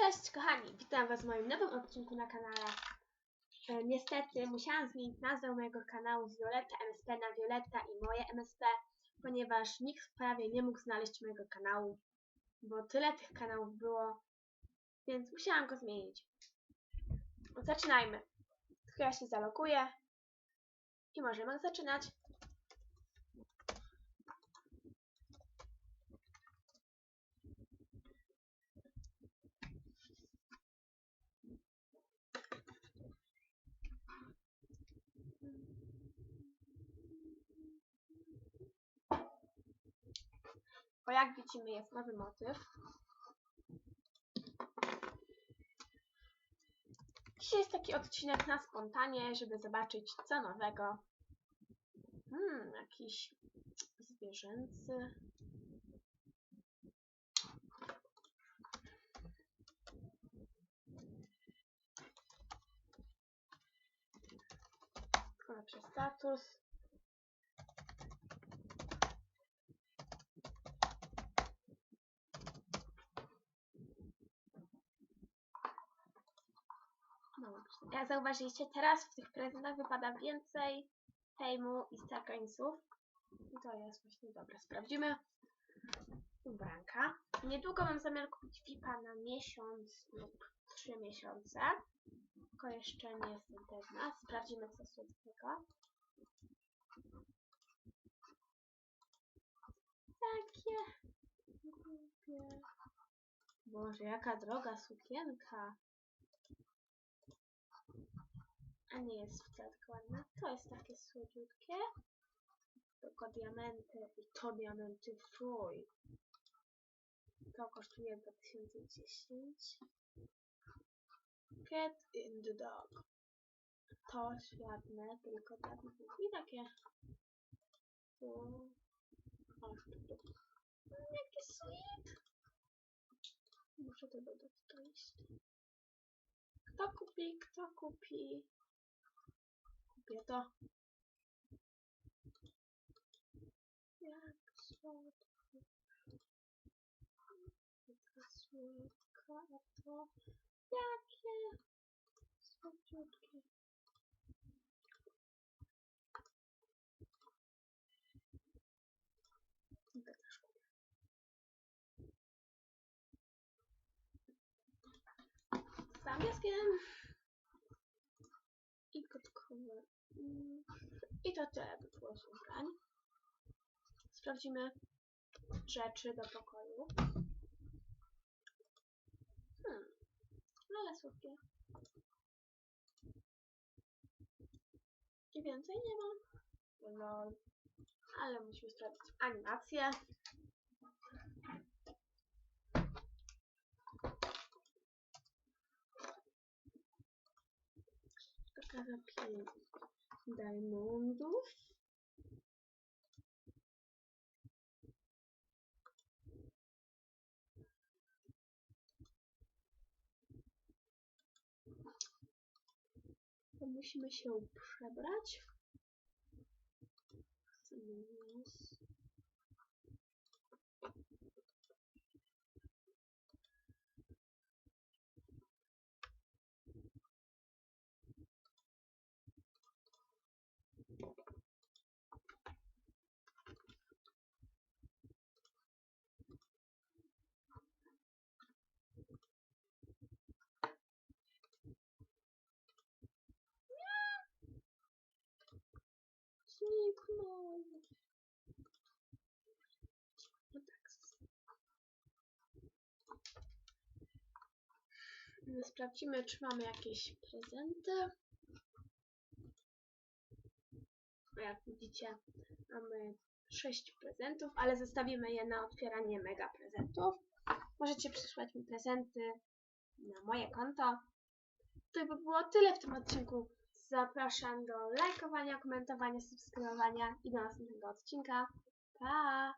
Cześć kochani, witam was w moim nowym odcinku na kanale. E, niestety musiałam zmienić nazwę mojego kanału z Violetta MSP na Violetta i moje MSP, ponieważ nikt prawie nie mógł znaleźć mojego kanału, bo tyle tych kanałów było, więc musiałam go zmienić. Zaczynajmy. Tylko ja się zaloguję i możemy zaczynać. O jak widzimy jest nowy motyw. Dzisiaj jest taki odcinek na spontanie, żeby zobaczyć co nowego. Hmm, jakiś zwierzęcy. Lepszy status. No, jak zauważyliście, teraz w tych prezentach wypada więcej fejmu i starkońców. I to jest właśnie dobre. Sprawdzimy ubranka. Niedługo mam zamiar kupić VIPa na miesiąc lub trzy miesiące. Tylko jeszcze nie jestem pewna. Sprawdzimy co słodkiego. Takie. Boże, jaka droga sukienka. A nie jest wcale tak ładna. To jest takie słodziutkie. Tylko diamenty i to diamenty Freud. To kosztuje 2010. Cat in the Dog. To ładne, tylko tak i takie. Tu. O, tu. Jaki sweet. Muszę to dodać do listy. Kto kupi, kto kupi? Kupię to. Jak słodko. Jaka słodka, a to jakie słodziutkie. Z angielskiem I to tyle by było z ubrań. Sprawdzimy rzeczy do pokoju. Hmm, ale słodkie. I więcej nie mam. Lol. Ale musimy sprawdzić animację. Taka pięć diamondów. To musimy się przebrać. Yes. Zniknął. No tak. Sprawdzimy, czy mamy jakieś prezenty. Jak widzicie, mamy 6 prezentów, ale zostawimy je na otwieranie mega prezentów. Możecie przysłać mi prezenty na moje konto. To by było tyle w tym odcinku. Zapraszam do lajkowania, komentowania, subskrybowania i do następnego odcinka. Pa!